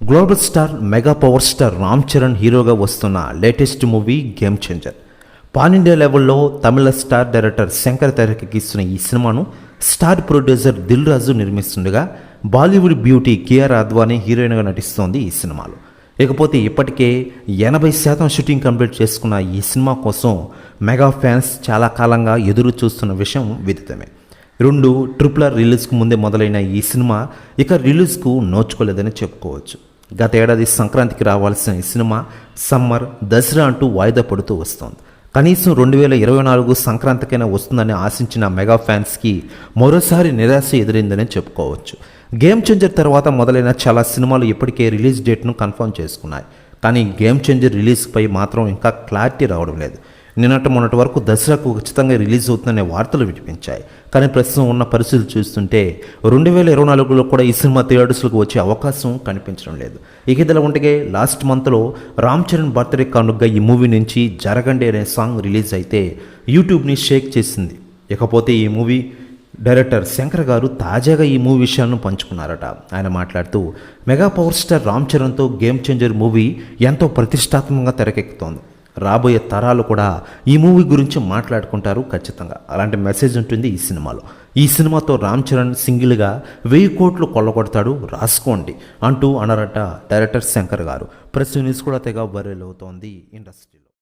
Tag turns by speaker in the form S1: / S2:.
S1: Global star mega power star Ram Charan హీరోగా వస్తున్న latest movie game changer pan India లెవెల్లో తమిళ star director Shankar తెరకెక్కిస్తున్న ఈ సినిమాను స్టార్ ప్రొడ్యూసర్ దిల్ రాజు నిర్మిస్తుండగా బాలీవుడ్ బ్యూటీ కేఆర్ అద్వానీ హీరోయిన్గా నటిస్తోంది ఈ సినిమాలో. ఇకపోతే ఇప్పటికే ఎనభై శాతం షూటింగ్ కంప్లీట్ చేసుకున్న ఈ సినిమా కోసం మెగా ఫ్యాన్స్ చాలా కాలంగా ఎదురు చూస్తున్న విషయం విదితమే. రెండు ట్రిపులర్ రిలీజ్కు ముందే మొదలైన ఈ సినిమా ఇక రిలీజ్కు నోచుకోలేదని చెప్పుకోవచ్చు. గత ఏడాది సంక్రాంతికి రావాల్సిన ఈ సినిమా సమ్మర్ దసరా అంటూ వాయిదా పడుతూ వస్తోంది. కనీసం రెండు వేల ఇరవై నాలుగు సంక్రాంతికైనా వస్తుందని ఆశించిన మెగా ఫ్యాన్స్కి మరోసారి నిరాశ ఎదురైందని చెప్పుకోవచ్చు. గేమ్ చేంజర్ తర్వాత మొదలైన చాలా సినిమాలు ఇప్పటికే రిలీజ్ డేట్ను కన్ఫర్మ్ చేసుకున్నాయి. కానీ గేమ్ చేంజర్ రిలీజ్పై మాత్రం ఇంకా క్లారిటీ రావడం లేదు. నిన్నటి మొన్నటి వరకు దసరాకు ఖచ్చితంగా రిలీజ్ అవుతుందనే వార్తలు వినిపించాయి. కానీ ప్రస్తుతం ఉన్న పరిస్థితులు చూస్తుంటే రెండు వేల ఇరవై నాలుగులో కూడా ఈ సినిమా థియేటర్స్లకు వచ్చే అవకాశం కనిపించడం లేదు. ఇక ఇదిలా ఉంటే లాస్ట్ మంత్లో రామ్ చరణ్ బర్త్డే కానుగ్గా ఈ మూవీ నుంచి జరగండి అనే సాంగ్ రిలీజ్ అయితే యూట్యూబ్ని షేక్ చేసింది. ఇకపోతే ఈ మూవీ డైరెక్టర్ శంకర్ గారు తాజాగా ఈ మూవీ విషయాలను పంచుకున్నారట. ఆయన మాట్లాడుతూ మెగా పవర్ స్టార్ రామ్ చరణ్తో గేమ్ చేంజర్ మూవీ ఎంతో ప్రతిష్టాత్మకంగా తెరకెక్కుతోంది. రాబోయే తరాలు కూడా ఈ మూవీ గురించి మాట్లాడుకుంటారు ఖచ్చితంగా. అలాంటి మెసేజ్ ఉంటుంది ఈ సినిమాలో. ఈ సినిమాతో రామ్ చరణ్ సింగిల్గా వెయ్యి కోట్లు కొల్లగొడతాడు రాసుకోండి అంటూ అనరట డైరెక్టర్ శంకర్ గారు. ప్రెస్ న్యూస్ కూడా తెగ వైరల్ అవుతోంది ఇండస్ట్రీలో.